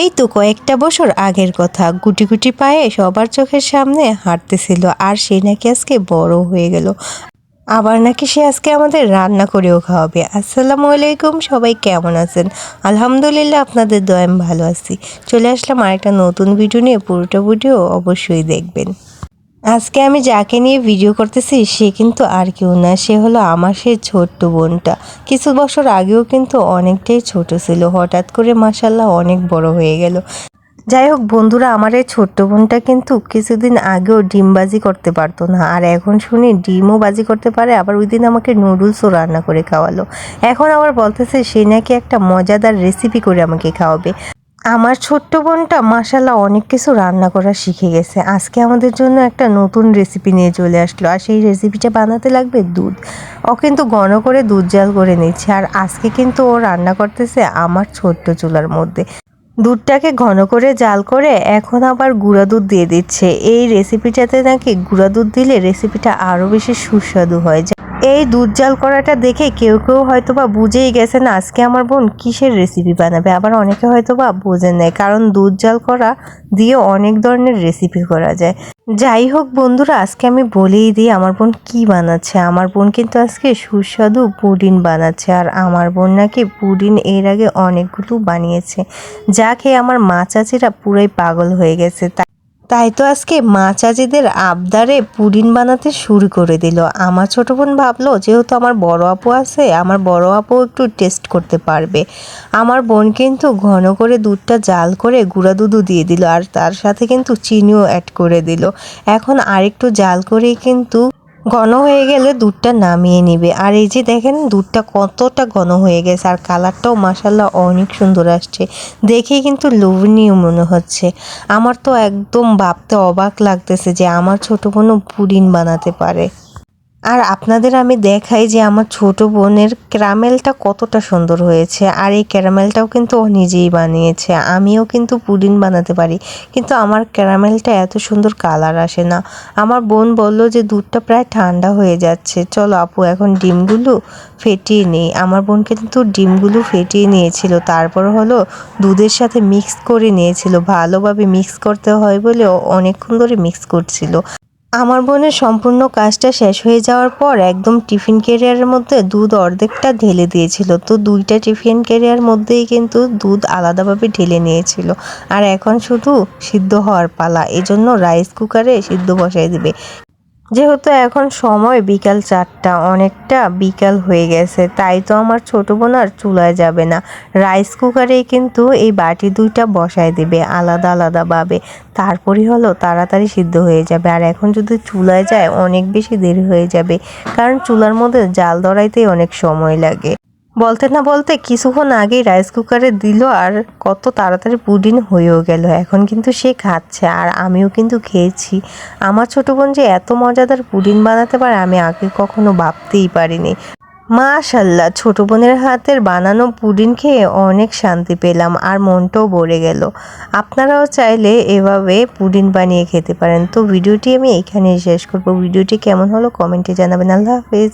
এই তো কয়েকটা বছর আগের কথা। গুটি গুটি পায়ে সবার চোখের সামনে হাঁটতেছিল আর সে নাকি আজকে বড় হয়ে গেল। আবার নাকি সে আজকে আমাদের রান্না করেও খাওয়াবে। আসসালামু আলাইকুম, সবাই কেমন আছেন? আলহামদুলিল্লাহ আপনাদের দয়াম ভালো আছি। চলে আসলাম আরেকটা নতুন ভিডিও নিয়ে। পুরোটা ভিডিও অবশ্যই দেখবেন। আজকে আমি যাকে নিয়ে ভিডিও করতেছি, সে কিন্তু আর কেউ না, সে হলো আমার সেই ছোট্ট বোনটা। কিছু বছর আগেও কিন্তু অনেকটাই ছোট ছিল, হঠাৎ করে মাসাল্লাহ অনেক বড় হয়ে গেল। যাই হোক বন্ধুরা, আমার এই ছোট্ট বোনটা কিন্তু কিছুদিন আগেও ডিম বাজি করতে পারতো না, আর এখন শুনি ডিমও বাজি করতে পারে, আবার ওই দিন আমাকে নুডলসও রান্না করে খাওয়ালো। এখন আবার বলতেছে সে নাকি একটা মজাদার রেসিপি করে আমাকে খাওয়াবে। আমার ছোট্ট বোনটা মাসাল্লাহ অনেক কিছু রান্না করা শিখে গেছে। আজকে আমাদের জন্য একটা নতুন রেসিপি নিয়ে চলে আসলো। আর সেই রেসিপিটা বানাতে লাগবে দুধ। ও কিন্তু ঘন করে দুধ জাল করে নিচ্ছে। আর আজকে কিন্তু ও রান্না করতেছে আমার ছোট্ট চুলার মধ্যে। দুধটাকে ঘন করে জাল করে এখন আবার গুঁড়া দুধ দিয়ে দিচ্ছে। এই রেসিপিটাতে নাকি গুঁড়া দুধ দিলে রেসিপিটা আরও বেশি সুস্বাদু হয়। এই দুধ জাল করাটা দেখে কেউ কেউ হয়তো বা বুঝেই গেছেন আজকে আমার বোন কিসের রেসিপি বানাবে। আবার অনেকে হয়তো বা বোঝেন নেয় কারণ দুধ জাল করা দিয়ে অনেক ধরনের রেসিপি করা যায়। যাই হোক বন্ধুরা, আজকে আমি বলেই দিই আমার বোন কি বানাচ্ছে। আমার বোন কিন্তু আজকে সুস্বাদু পুডিন বানাচ্ছে আর আমার বোন নাকি পুডিং এর আগে অনেকগুলো বানিয়েছে। যা খেয়ে আমার মা চাচিরা পুরাই পাগল হয়ে গেছে। তাই তো আজকে মা চাচিদের আবদারে পুডিং বানাতে শুরু করে দিল। আমার ছোটো বোন ভাবলো, যেহেতু আমার বড় আপু আছে, আমার বড় আপু একটু টেস্ট করতে পারবে। আমার বোন কিন্তু ঘন করে দুধটা জাল করে গুঁড়া দুধও দিয়ে দিল, আর তার সাথে কিন্তু চিনিও অ্যাড করে দিল। এখন আরেকটু জাল করেই কিন্তু ঘন হয়ে গেলে দুধটা নামিয়ে নিবে। আর এই যে দেখেন, দুধটা কতটা ঘন হয়ে গেছে আর কালারটাও মাসাল্লাহ অনেক সুন্দর আসছে। দেখে কিন্তু লোভনীয় মনে হচ্ছে। আমার তো একদম ভাবতে অবাক লাগতেছে যে আমার ছোট কোনো পুরিন বানাতে পারে। আর আপনাদের আমি দেখাই যে আমার ছোট বোনের ক্যারামেলটা কতটা সুন্দর হয়েছে। আর এই ক্যারামেলটাও কিন্তু ও নিজেই বানিয়েছে। আমিও কিন্তু পুডিং বানাতে পারি। কিন্তু আমার ক্যারামেলটা এত সুন্দর কালার আসে না। আমার বোন বলল যে দুধটা প্রায় ঠান্ডা হয়ে যাচ্ছে। চলো আপু, এখন ডিমগুলো ফেটিয়ে নেই। আমার বোন কিন্তু ডিমগুলো ফেটিয়ে নিয়েছিল। তারপর হলো দুধের সাথে মিক্স করে নিয়েছিল। ভালোভাবে মিক্স করতে হয় বলে অনেকক্ষণ ধরে মিক্স করছিল। আমার বোনের সম্পূর্ণ কাজটা শেষ হয়ে যাওয়ার পর একদম টিফিন ক্যারিয়ারের মধ্যে দুধ অর্ধেকটা ঢেলে দিয়েছিল। তো দুইটা টিফিন ক্যারিয়ার মধ্যেই কিন্তু দুধ আলাদাভাবে ঢেলে নিয়েছিল। আর এখন শুধু সিদ্ধ হওয়ার পালা। এজন্য রাইস কুকারে সিদ্ধ বসাই দিবে। যেহেতু এখন সময় বিকাল চারটা, অনেকটা বিকাল হয়ে গেছে, তাই তো আমার ছোটো বোন আর চুলায় যাবে না। রাইস কুকারে কিন্তু এই বাটি দুইটা বসায় দেবে আলাদা আলাদাভাবে তারপরই হলো তাড়াতাড়ি সিদ্ধ হয়ে যাবে। আর এখন যদি চুলায় যায়, অনেক বেশি দেরি হয়ে যাবে। কারণ চুলার মধ্যে জাল দড়াইতেই অনেক সময় লাগে। বলতে না বলতে কিছুক্ষণ আগেই রাইস কুকারে দিল আর কত তাড়াতাড়ি পুডিং হয়েও গেল। এখন কিন্তু সে খাচ্ছে আর আমিও কিন্তু খেয়েছি। আমার ছোট বোন যে এত মজাদার পুডিং বানাতে পারে আমি আগে কখনো ভাবতেই পারিনি। মাশাল্লাহ, ছোট বোনের হাতের বানানো পুডিং খেয়ে অনেক শান্তি পেলাম আর মনটাও ভরে গেল। আপনারাও চাইলে এভাবে পুডিং বানিয়ে খেতে পারেন। তো ভিডিওটি আমি এখানেই শেষ করব। ভিডিওটি কেমন হলো কমেন্টে জানাবেন। আল্লাহ হাফেজ।